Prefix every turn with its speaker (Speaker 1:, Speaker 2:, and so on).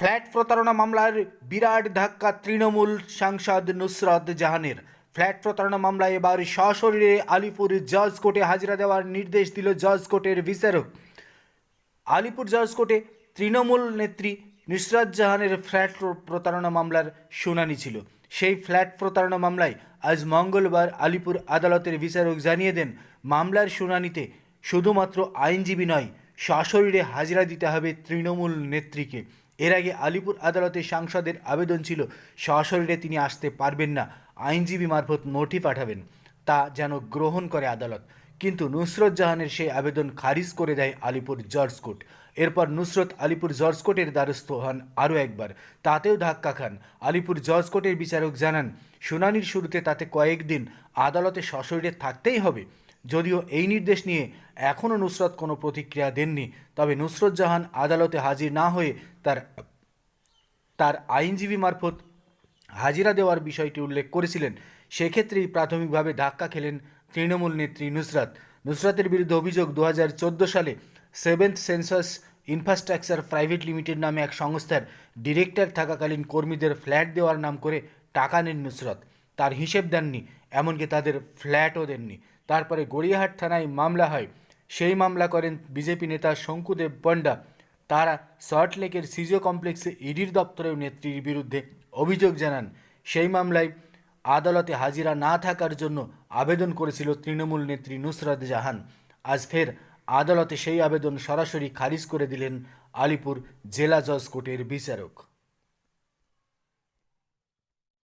Speaker 1: Flat প্রতারণা মামলার বিরাট ধাক্কা তৃণমূল সাংসদ নুসরত জাহানের। ফ্ল্যাট প্রতারণা মামলায় এবার সশরীরে আলিপুর জজ কোর্টে হাজিরা দেওয়ার নির্দেশ দিল জজ কোর্টের বিচারক। আলিপুর জজ কোর্টে তৃণমূল নেত্রী নুসরাত জাহানের ফ্ল্যাট প্রতারণা মামলার শুনানি ছিল। সেই ফ্ল্যাট প্রতারণা মামলায় আজ মঙ্গলবার আলিপুর আদালতের বিচারক জানিয়ে দেন, মামলার শুনানিতে শুধুমাত্র আইনজীবী নয়, সশরীরে হাজিরা দিতে হবে তৃণমূল নেত্রীকে। এর আগে আলিপুর আদালতে সাংসদের আবেদন ছিল, সশরীরে তিনি আসতে পারবেন না, আইনজীবী মারফত নোটি পাঠাবেন, তা যেন গ্রহণ করে আদালত। কিন্তু নুসরত জাহানের সেই আবেদন খারিজ করে দেয় আলিপুর জর্জ কোর্ট। এরপর নুসরত আলিপুর জর্জ কোর্টের দ্বারস্থ হন আরও একবার। তাতেও ধাক্কা খান। আলিপুর জর্জ কোর্টের বিচারক জানান, শুনানির শুরুতে তাতে কয়েকদিন আদালতে সশরীরে থাকতেই হবে। যদিও এই নির্দেশ নিয়ে এখনও নুসরত কোনো প্রতিক্রিয়া দেননি, তবে নুসরত জাহান আদালতে হাজির না হয়ে তার তার আইনজীবী মারফত হাজিরা দেওয়ার বিষয়টি উল্লেখ করেছিলেন। সেক্ষেত্রেই প্রাথমিকভাবে ধাক্কা খেলেন তৃণমূল নেত্রী নুসরাত। নুসরাতের বিরুদ্ধে অভিযোগ দু হাজার চোদ্দ সালে seventh census infrastructure private limited নামে এক সংস্থার ডিরেক্টর থাকাকালীন কর্মীদের ফ্ল্যাট দেওয়ার নাম করে টাকা নেন নুসরত। তার হিসেব দেননি, এমনকি তাদের ফ্ল্যাটও দেননি। তারপরে গড়িয়াহাট থানায় মামলা হয়। সেই মামলা করেন বিজেপি নেতা শঙ্কুদেব পণ্ডা। তারা সল্টলেকের সিজিও কমপ্লেক্সে ইডির দপ্তরের নেত্রীর বিরুদ্ধে অভিযোগ জানান। সেই মামলায় আদালতে হাজিরা না থাকার জন্য আবেদন করেছিল তৃণমূল নেত্রী নুসরাত জাহান। আজ ফের আদালতে সেই আবেদন সরাসরি খারিজ করে দিলেন আলিপুর জেলা জজ কোর্টের বিচারক।